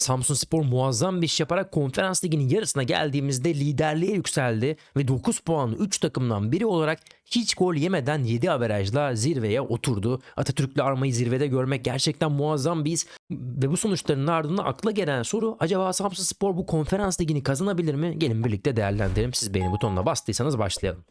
Samsun Spor muazzam bir iş yaparak konferans liginin yarısına geldiğimizde liderliğe yükseldi ve 9 puanlı 3 takımdan biri olarak hiç gol yemeden 7 averajla zirveye oturdu. Atatürk'le Arma'yı zirvede görmek gerçekten muazzam bir his. Ve bu sonuçların ardından akla gelen soru acaba Samsun Spor bu konferans ligini kazanabilir mi? Gelin birlikte değerlendirelim. Siz beğeni butonuna bastıysanız başlayalım.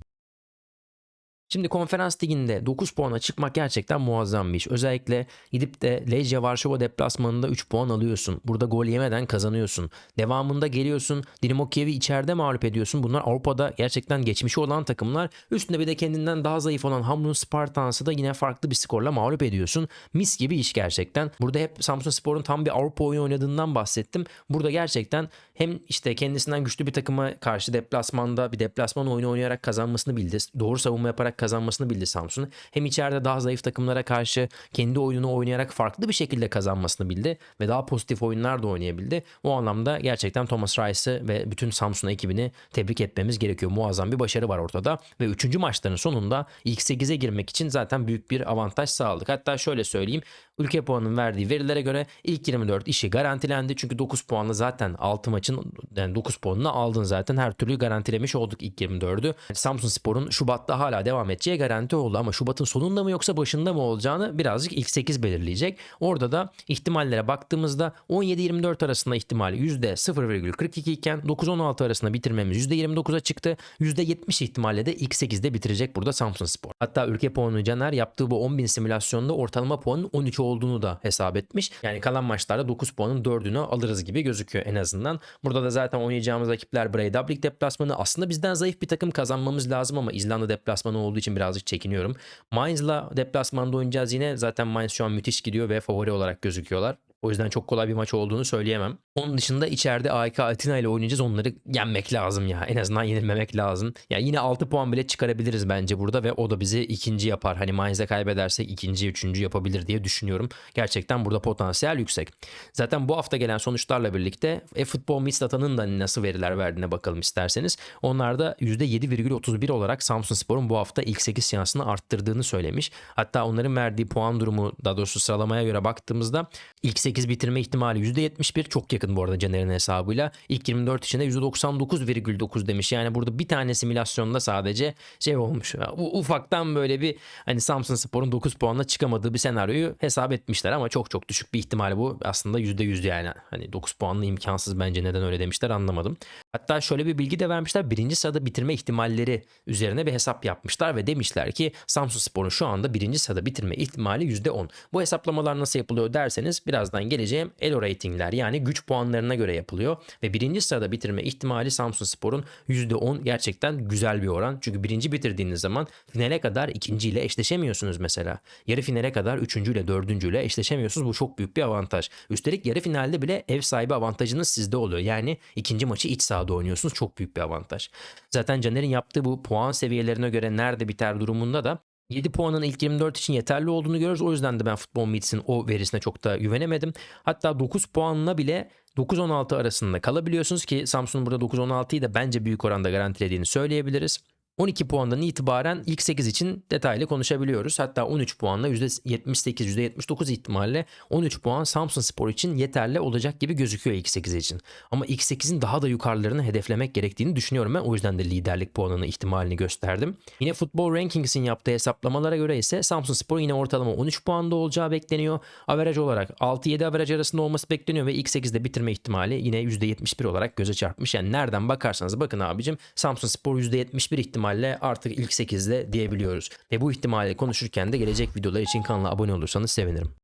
Şimdi konferans liginde 9 puana çıkmak gerçekten muazzam bir iş. Özellikle gidip de Lejia Varşova deplasmanında 3 puan alıyorsun. Burada gol yemeden kazanıyorsun. Devamında geliyorsun. Dinamo Kiev'i içeride mağlup ediyorsun. Bunlar Avrupa'da gerçekten geçmişi olan takımlar. Üstünde bir de kendinden daha zayıf olan Hamrun Spartans'ı da yine farklı bir skorla mağlup ediyorsun. Mis gibi iş gerçekten. Burada hep Samsun Spor'un tam bir Avrupa oyunu oynadığından bahsettim. Burada gerçekten hem işte kendisinden güçlü bir takıma karşı deplasmanda bir deplasman oyunu oynayarak kazanmasını bildi. Doğru savunma yaparak kazanmasını bildi Samsun. Hem içeride daha zayıf takımlara karşı kendi oyununu oynayarak farklı bir şekilde kazanmasını bildi ve daha pozitif oyunlar da oynayabildi. O anlamda gerçekten Thomas Rice'ı ve bütün Samsun ekibini tebrik etmemiz gerekiyor. Muazzam bir başarı var ortada ve 3. maçların sonunda ilk 8'e girmek için zaten büyük bir avantaj sağladık. Hatta şöyle söyleyeyim. Ülke puanının verdiği verilere göre ilk 24 işi garantilendi. Çünkü 9 puanla zaten 6 maçın yani 9 puanını aldın zaten. Her türlü garantilemiş olduk ilk 24'ü. Samsun Spor'un Şubat'ta hala devam edeceği garanti oldu ama Şubat'ın sonunda mı yoksa başında mı olacağını birazcık ilk 8 belirleyecek. Orada da ihtimallere baktığımızda 17-24 arasında ihtimali %0,42 iken 9-16 arasında bitirmemiz %29'a çıktı. %70 ihtimalle de ilk 8'de bitirecek burada Samsun Spor. Hatta ülke puanı Caner yaptığı bu 10.000 simülasyonda ortalama puanın 13 olduğunu da hesap etmiş. Yani kalan maçlarda 9 puanın 4'ünü alırız gibi gözüküyor en azından. Burada da zaten oynayacağımız rakipler Breidablik deplasmanı. Aslında bizden zayıf bir takım kazanmamız lazım ama İzlanda deplasmanı olduğu için birazcık çekiniyorum. Mainz'la deplasmanda oynayacağız yine. Zaten Mainz şu an müthiş gidiyor ve favori olarak gözüküyorlar. O yüzden çok kolay bir maç olduğunu söyleyemem. Onun dışında içeride AEK Atina ile oynayacağız. Onları yenmek lazım ya. En azından yenilmemek lazım. Ya yine 6 puan bile çıkarabiliriz bence burada ve o da bizi ikinci yapar. Hani Mainz'e kaybedersek ikinci, üçüncü yapabilir diye düşünüyorum. Gerçekten burada potansiyel yüksek. Zaten bu hafta gelen sonuçlarla birlikte e-futbol Mistata'nın da nasıl veriler verdiğine bakalım isterseniz. Onlar da %7,31 olarak Samsun Spor'un bu hafta ilk 8 şansını arttırdığını söylemiş. Hatta onların verdiği puan durumu daha doğrusu sıralamaya göre baktığımızda ilk 8 bitirme ihtimali %71 çok yakın bu arada Caner'in hesabıyla. İlk 24 içinde %99,9 demiş. Yani burada bir tane simülasyonda sadece şey olmuş. Ufaktan böyle bir hani Samsun Spor'un 9 puanla çıkamadığı bir senaryoyu hesap etmişler ama çok çok düşük bir ihtimal bu. Aslında %100 yani. Hani 9 puanlı imkansız bence neden öyle demişler anlamadım. Hatta şöyle bir bilgi de vermişler. Birinci sırada bitirme ihtimalleri üzerine bir hesap yapmışlar ve demişler ki Samsun Spor'un şu anda birinci sırada bitirme ihtimali %10. Bu hesaplamalar nasıl yapılıyor derseniz birazdan geleceğim Elo ratingler yani güç puanlarına göre yapılıyor ve birinci sırada bitirme ihtimali Samsun Spor'un %10 gerçekten güzel bir oran. Çünkü birinci bitirdiğiniz zaman finale kadar ikinciyle eşleşemiyorsunuz mesela. Yarı finale kadar üçüncüyle dördüncüyle eşleşemiyorsunuz. Bu çok büyük bir avantaj. Üstelik yarı finalde bile ev sahibi avantajınız sizde oluyor. Yani ikinci maçı iç sahada oynuyorsunuz. Çok büyük bir avantaj. Zaten Caner'in yaptığı bu puan seviyelerine göre nerede biter durumunda da 7 puanın ilk 24 için yeterli olduğunu görüyoruz. O yüzden de ben Futbol Meets'in o verisine çok da güvenemedim. Hatta 9 puanla bile 9-16 arasında kalabiliyorsunuz ki Samsun'un burada 9-16'yı da bence büyük oranda garantilediğini söyleyebiliriz. 12 puandan itibaren ilk 8 için detaylı konuşabiliyoruz. Hatta 13 puanla %78, %79 ihtimalle 13 puan Samsun Spor için yeterli olacak gibi gözüküyor ilk 8 için. Ama ilk 8'in daha da yukarılarını hedeflemek gerektiğini düşünüyorum ben. O yüzden de liderlik puanını ihtimalini gösterdim. Yine Football Rankings'in yaptığı hesaplamalara göre ise Samsun Spor yine ortalama 13 puanda olacağı bekleniyor. Average olarak 6-7 average arasında olması bekleniyor ve ilk 8'de bitirme ihtimali yine %71 olarak göze çarpmış. Yani nereden bakarsanız bakın abicim Samsun Spor %71 ihtimal ihtimalle artık ilk 8'de diyebiliyoruz. Ve bu ihtimali konuşurken de gelecek videolar için kanala abone olursanız sevinirim.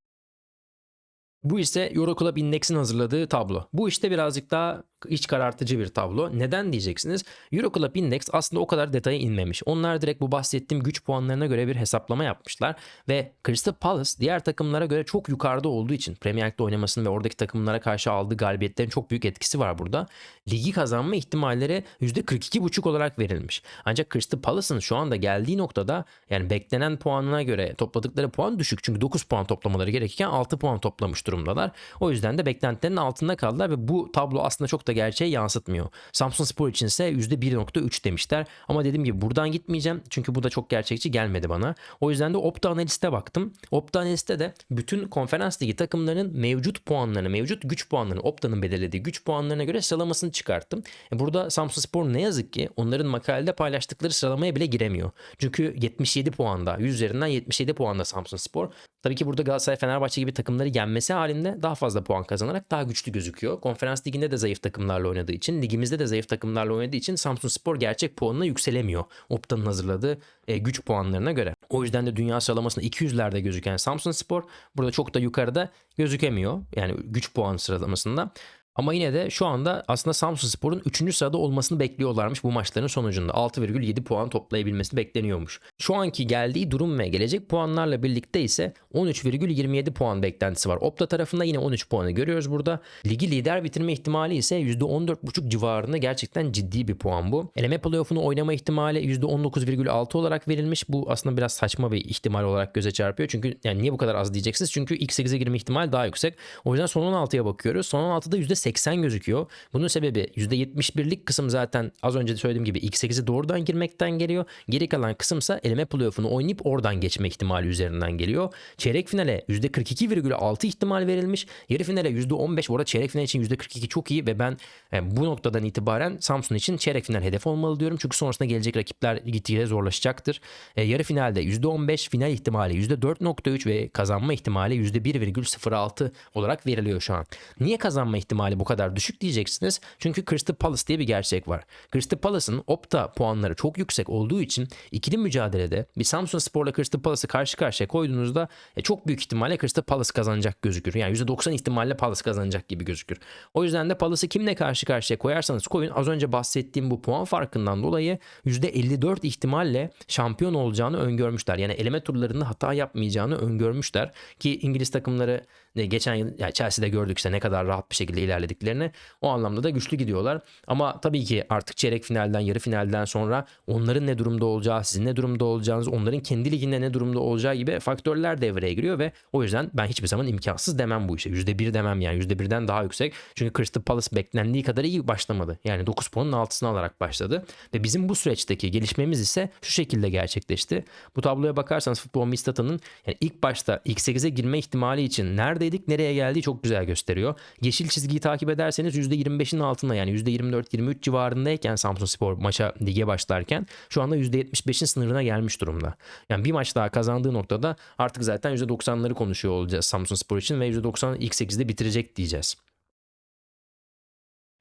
Bu ise Euroclub Index'in hazırladığı tablo. Bu işte birazcık daha iç karartıcı bir tablo. Neden diyeceksiniz? Euroclub Index aslında o kadar detaya inmemiş. Onlar direkt bu bahsettiğim güç puanlarına göre bir hesaplama yapmışlar ve Crystal Palace diğer takımlara göre çok yukarıda olduğu için Premier Lig'de oynamasının ve oradaki takımlara karşı aldığı galibiyetlerin çok büyük etkisi var burada. Ligi kazanma ihtimalleri %42,5 olarak verilmiş. Ancak Crystal Palace'ın şu anda geldiği noktada yani beklenen puanına göre topladıkları puan düşük. Çünkü 9 puan toplamaları gerekirken 6 puan toplamış durumdalar. O yüzden de beklentilerin altında kaldılar ve bu tablo aslında çok da gerçeği yansıtmıyor. Samsun Spor için ise %1.3 demişler. Ama dediğim gibi buradan gitmeyeceğim. Çünkü bu da çok gerçekçi gelmedi bana. O yüzden de Opta Analist'e baktım. Opta Analist'te de bütün konferans ligi takımlarının mevcut puanlarını, mevcut güç puanlarını, Opta'nın belirlediği güç puanlarına göre sıralamasını çıkarttım. E burada Samsun Spor ne yazık ki onların makalede paylaştıkları sıralamaya bile giremiyor. Çünkü 77 puanda, 100 üzerinden 77 puanda Samsun Spor. Tabii ki burada Galatasaray, Fenerbahçe gibi takımları yenmesi halinde daha fazla puan kazanarak daha güçlü gözüküyor. Konferans liginde de zayıf takımlarla oynadığı için, ligimizde de zayıf takımlarla oynadığı için Samsun Spor gerçek puanına yükselemiyor. Opta'nın hazırladığı e, güç puanlarına göre. O yüzden de dünya sıralamasında 200'lerde gözüken Samsun Spor burada çok da yukarıda gözükemiyor. Yani güç puan sıralamasında. Ama yine de şu anda aslında Samsun Spor'un 3. sırada olmasını bekliyorlarmış bu maçların sonucunda. 6,7 puan toplayabilmesi bekleniyormuş. Şu anki geldiği durum ve gelecek puanlarla birlikte ise 13,27 puan beklentisi var. Opta tarafında yine 13 puanı görüyoruz burada. Ligi lider bitirme ihtimali ise %14,5 civarında gerçekten ciddi bir puan bu. Eleme playoff'unu oynama ihtimali %19,6 olarak verilmiş. Bu aslında biraz saçma bir ihtimal olarak göze çarpıyor. Çünkü yani niye bu kadar az diyeceksiniz? Çünkü ilk 8'e girme ihtimali daha yüksek. O yüzden son 16'ya bakıyoruz. Son 16'da %80 gözüküyor. Bunun sebebi %71'lik kısım zaten az önce de söylediğim gibi ilk 8'e doğrudan girmekten geliyor. Geri kalan kısımsa eleme playoff'unu oynayıp oradan geçme ihtimali üzerinden geliyor. Çeyrek finale %42,6 ihtimal verilmiş. Yarı finale %15. Bu çeyrek final için %42 çok iyi ve ben e, bu noktadan itibaren Samsun için çeyrek final hedef olmalı diyorum. Çünkü sonrasında gelecek rakipler gitgide zorlaşacaktır. E, yarı finalde %15, final ihtimali %4.3 ve kazanma ihtimali %1,06 olarak veriliyor şu an. Niye kazanma ihtimali bu kadar düşük diyeceksiniz? Çünkü Crystal Palace diye bir gerçek var. Crystal Palace'ın Opta puanları çok yüksek olduğu için ikili mücadelede bir Samsun Spor'la Crystal Palace'ı karşı karşıya koyduğunuzda e, çok büyük ihtimalle Crystal Palace kazanacak gözükür. Yani %90 ihtimalle Palace kazanacak gibi gözükür. O yüzden de Palace'ı kimle karşı karşıya koyarsanız koyun az önce bahsettiğim bu puan farkından dolayı %54 ihtimalle şampiyon olacağını öngörmüşler. Yani eleme turlarında hata yapmayacağını öngörmüşler ki İngiliz takımları e, geçen yıl yani Chelsea'de gördük işte ne kadar rahat bir şekilde ilerlediklerini. O anlamda da güçlü gidiyorlar. Ama tabii ki artık çeyrek finalden, yarı finalden sonra onların ne durumda olacağı, sizin ne durumda olacağınız, onların kendi liginde ne durumda olacağı gibi faktörler devreye giriyor ve o yüzden ben hiçbir zaman imkansız demem bu işe. %1 demem yani %1'den daha yüksek. Çünkü Crystal Palace beklendiği kadar iyi başlamadı. Yani 9 puanın altısını alarak başladı. Ve bizim bu süreçteki gelişmemiz ise şu şekilde gerçekleşti. Bu tabloya bakarsanız Futbol Mistata'nın yani ilk başta ilk 8'e girme ihtimali için neredeydik nereye geldiği çok güzel gösteriyor. Yeşil çizgiyi takip ederseniz %25'in altında yani %24-23 civarındayken Samsun Spor maça lige başlarken şu anda %75'in sınırına gelmiş durumda. Yani bir maç daha kazandığı noktada artık zaten %90'ları konuşuyor olacağız Samsun Spor için ve %90 ilk 8'de bitirecek diyeceğiz.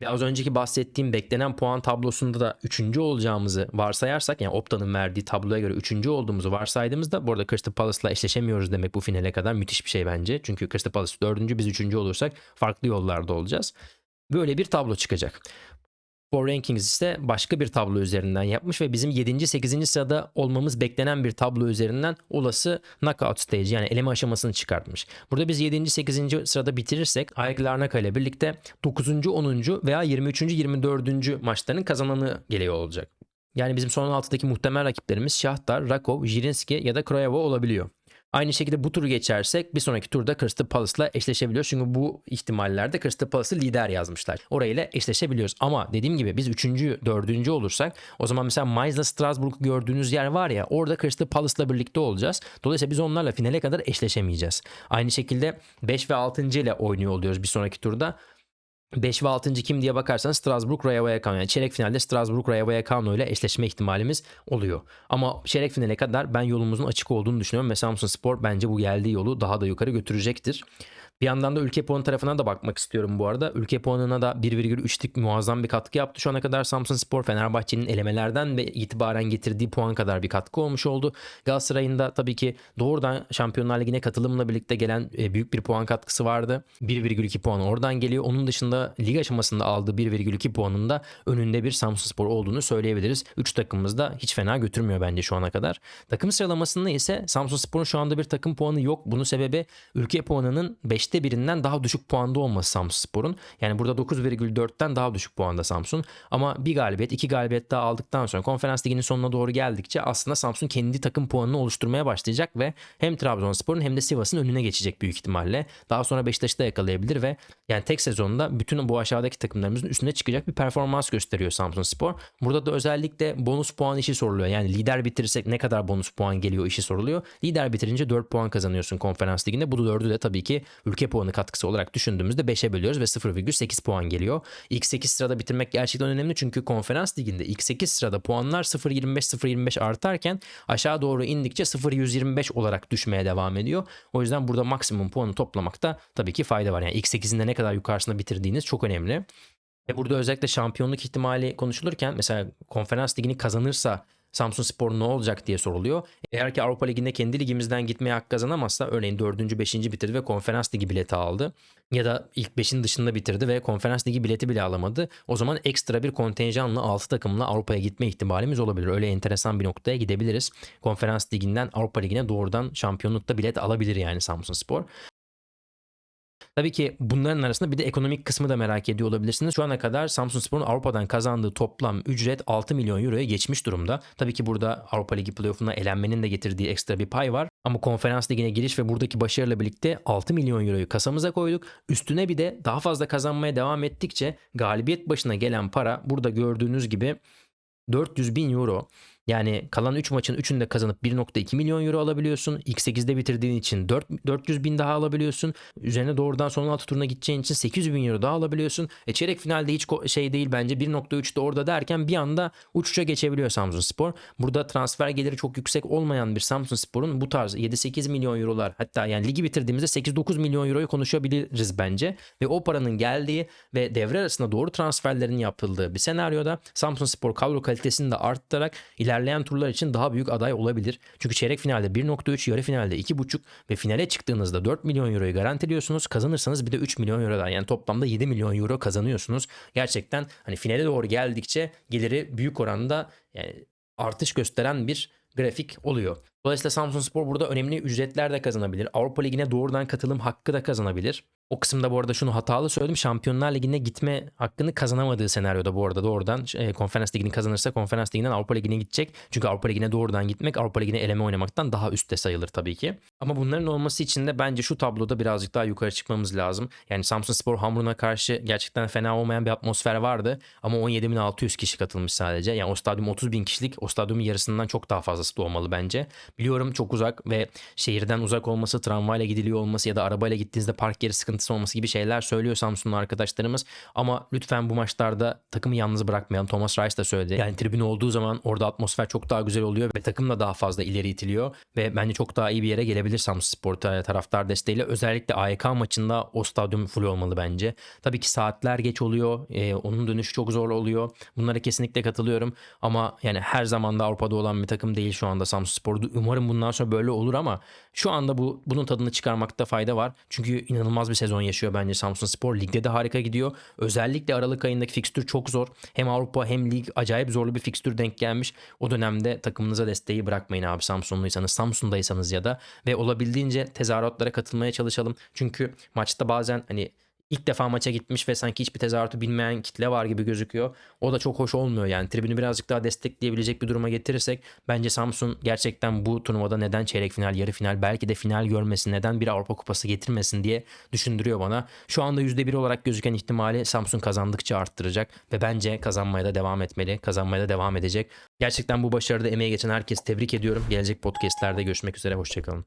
Ve az önceki bahsettiğim beklenen puan tablosunda da 3. olacağımızı varsayarsak yani Opta'nın verdiği tabloya göre 3. olduğumuzu varsaydığımızda bu arada Crystal Palace'la eşleşemiyoruz demek bu finale kadar müthiş bir şey bence. Çünkü Crystal Palace 4. biz 3. olursak farklı yollarda olacağız. Böyle bir tablo çıkacak. Power Rankings ise başka bir tablo üzerinden yapmış ve bizim 7. 8. sırada olmamız beklenen bir tablo üzerinden olası knockout stage yani eleme aşamasını çıkartmış. Burada biz 7. 8. sırada bitirirsek Ayak Larnaka ile birlikte 9. 10. veya 23. 24. maçların kazananı geliyor olacak. Yani bizim son altıdaki muhtemel rakiplerimiz Şahtar, Rakov, Jirinski ya da Kroyevo olabiliyor. Aynı şekilde bu turu geçersek bir sonraki turda Crystal Palace'la eşleşebiliyoruz. Çünkü bu ihtimallerde Crystal Palace'ı lider yazmışlar. Orayla eşleşebiliyoruz. Ama dediğim gibi biz 3. 4. olursak o zaman mesela Mainz'la Strasbourg'u gördüğünüz yer var ya orada Crystal Palace'la birlikte olacağız. Dolayısıyla biz onlarla finale kadar eşleşemeyeceğiz. Aynı şekilde 5 ve 6. ile oynuyor oluyoruz bir sonraki turda. 5 ve 6. kim diye bakarsanız Strasbourg Rayo Vallecano. Yani çeyrek finalde Strasbourg Rayo Vallecano ile eşleşme ihtimalimiz oluyor. Ama çeyrek finale kadar ben yolumuzun açık olduğunu düşünüyorum ve Samsun Spor bence bu geldiği yolu daha da yukarı götürecektir. Bir yandan da ülke puanı tarafına da bakmak istiyorum bu arada. Ülke puanına da 1,3'lik muazzam bir katkı yaptı şu ana kadar Samsun Spor. Fenerbahçe'nin elemelerden ve itibaren getirdiği puan kadar bir katkı olmuş oldu. Galatasaray'ın da tabii ki doğrudan Şampiyonlar Ligi'ne katılımla birlikte gelen e, büyük bir puan katkısı vardı. 1,2 puan oradan geliyor. Onun dışında lig aşamasında aldığı 1,2 puanın da önünde bir Samsun Spor olduğunu söyleyebiliriz. 3 takımımız da hiç fena götürmüyor bence şu ana kadar. Takım sıralamasında ise Samsun Spor'un şu anda bir takım puanı yok. Bunun sebebi ülke puanının 5 5'te birinden daha düşük puanda olması Samsun Spor'un. Yani burada 9,4'ten daha düşük puanda Samsun. Ama bir galibiyet, iki galibiyet daha aldıktan sonra konferans liginin sonuna doğru geldikçe aslında Samsun kendi takım puanını oluşturmaya başlayacak ve hem Trabzonspor'un hem de Sivas'ın önüne geçecek büyük ihtimalle. Daha sonra Beşiktaş'ı da yakalayabilir ve yani tek sezonda bütün bu aşağıdaki takımlarımızın üstüne çıkacak bir performans gösteriyor Samsun Spor. Burada da özellikle bonus puan işi soruluyor. Yani lider bitirirsek ne kadar bonus puan geliyor işi soruluyor. Lider bitirince 4 puan kazanıyorsun konferans liginde. Bu 4'ü de tabii ki ülke puanı katkısı olarak düşündüğümüzde 5'e bölüyoruz ve 0,8 puan geliyor. İlk 8 sırada bitirmek gerçekten önemli çünkü konferans liginde ilk 8 sırada puanlar 0.25-0.25 artarken aşağı doğru indikçe 0.125 olarak düşmeye devam ediyor. O yüzden burada maksimum puanı toplamakta tabii ki fayda var. Yani ilk 8'inde ne kadar yukarısında bitirdiğiniz çok önemli. Ve burada özellikle şampiyonluk ihtimali konuşulurken mesela konferans ligini kazanırsa Samsun Spor ne olacak diye soruluyor. Eğer ki Avrupa Ligi'nde kendi ligimizden gitmeye hak kazanamazsa örneğin 4. 5. bitirdi ve konferans ligi bileti aldı. Ya da ilk 5'in dışında bitirdi ve konferans ligi bileti bile alamadı. O zaman ekstra bir kontenjanla 6 takımla Avrupa'ya gitme ihtimalimiz olabilir. Öyle enteresan bir noktaya gidebiliriz. Konferans liginden Avrupa Ligi'ne doğrudan şampiyonlukta bilet alabilir yani Samsun Spor. Tabii ki bunların arasında bir de ekonomik kısmı da merak ediyor olabilirsiniz. Şu ana kadar Samsun Spor'un Avrupa'dan kazandığı toplam ücret 6 milyon euroya geçmiş durumda. Tabii ki burada Avrupa Ligi playoff'una elenmenin de getirdiği ekstra bir pay var. Ama konferans ligine giriş ve buradaki başarıyla birlikte 6 milyon euroyu kasamıza koyduk. Üstüne bir de daha fazla kazanmaya devam ettikçe galibiyet başına gelen para burada gördüğünüz gibi 400 bin euro. Yani kalan 3 maçın 3'ünde kazanıp 1.2 milyon euro alabiliyorsun. İlk 8'de bitirdiğin için 4, 400 bin daha alabiliyorsun. Üzerine doğrudan son 16 turuna gideceğin için 800 bin euro daha alabiliyorsun. E çeyrek finalde hiç şey değil bence 1.3'te orada derken bir anda uçuşa geçebiliyor Samsun Spor. Burada transfer geliri çok yüksek olmayan bir Samsun Spor'un bu tarz 7-8 milyon eurolar hatta yani ligi bitirdiğimizde 8-9 milyon euroyu konuşabiliriz bence. Ve o paranın geldiği ve devre arasında doğru transferlerin yapıldığı bir senaryoda Samsun Spor kadro kalitesini de arttırarak ilerleyen ilerleyen turlar için daha büyük aday olabilir. Çünkü çeyrek finalde 1.3, yarı finalde 2.5 ve finale çıktığınızda 4 milyon euroyu garantiliyorsunuz. Kazanırsanız bir de 3 milyon euro daha. Yani toplamda 7 milyon euro kazanıyorsunuz. Gerçekten hani finale doğru geldikçe geliri büyük oranda yani artış gösteren bir grafik oluyor. Dolayısıyla Samsun Spor burada önemli ücretler de kazanabilir. Avrupa Ligi'ne doğrudan katılım hakkı da kazanabilir. O kısımda bu arada şunu hatalı söyledim. Şampiyonlar Ligi'ne gitme hakkını kazanamadığı senaryoda bu arada doğrudan e, konferans ligini kazanırsa konferans liginden Avrupa Ligi'ne gidecek. Çünkü Avrupa Ligi'ne doğrudan gitmek Avrupa Ligi'ne eleme oynamaktan daha üstte sayılır tabii ki. Ama bunların olması için de bence şu tabloda birazcık daha yukarı çıkmamız lazım. Yani Samsun Spor Hamrun'a karşı gerçekten fena olmayan bir atmosfer vardı. Ama 17.600 kişi katılmış sadece. Yani o stadyum 30 bin kişilik. O stadyumun yarısından çok daha fazlası da olmalı bence. Biliyorum çok uzak ve şehirden uzak olması, tramvayla gidiliyor olması ya da arabayla gittiğinizde park yeri sıkıntısı olması gibi şeyler söylüyor Samsunlu arkadaşlarımız. Ama lütfen bu maçlarda takımı yalnız bırakmayalım. Thomas Rice da söyledi. Yani tribün olduğu zaman orada atmosfer çok daha güzel oluyor ve takım da daha fazla ileri itiliyor. Ve bence çok daha iyi bir yere gelebilir Samsun Spor taraftar desteğiyle. Özellikle AYK maçında o stadyum full olmalı bence. Tabii ki saatler geç oluyor. Ee, onun dönüşü çok zor oluyor. Bunlara kesinlikle katılıyorum. Ama yani her zaman da Avrupa'da olan bir takım değil şu anda Samsun Spor. Umarım bundan sonra böyle olur ama şu anda bu bunun tadını çıkarmakta fayda var. Çünkü inanılmaz bir sezon yaşıyor bence Samsun Spor. Ligde de harika gidiyor. Özellikle Aralık ayındaki fikstür çok zor. Hem Avrupa hem lig acayip zorlu bir fikstür denk gelmiş. O dönemde takımınıza desteği bırakmayın abi Samsunluysanız, Samsun'daysanız ya da ve olabildiğince tezahüratlara katılmaya çalışalım. Çünkü maçta bazen hani ilk defa maça gitmiş ve sanki hiçbir tezahüratı bilmeyen kitle var gibi gözüküyor. O da çok hoş olmuyor yani. Tribünü birazcık daha destekleyebilecek bir duruma getirirsek bence Samsun gerçekten bu turnuvada neden çeyrek final, yarı final, belki de final görmesin, neden bir Avrupa Kupası getirmesin diye düşündürüyor bana. Şu anda %1 olarak gözüken ihtimali Samsun kazandıkça arttıracak ve bence kazanmaya da devam etmeli. Kazanmaya da devam edecek. Gerçekten bu başarıda emeği geçen herkes tebrik ediyorum. Gelecek podcastlerde görüşmek üzere. Hoşçakalın.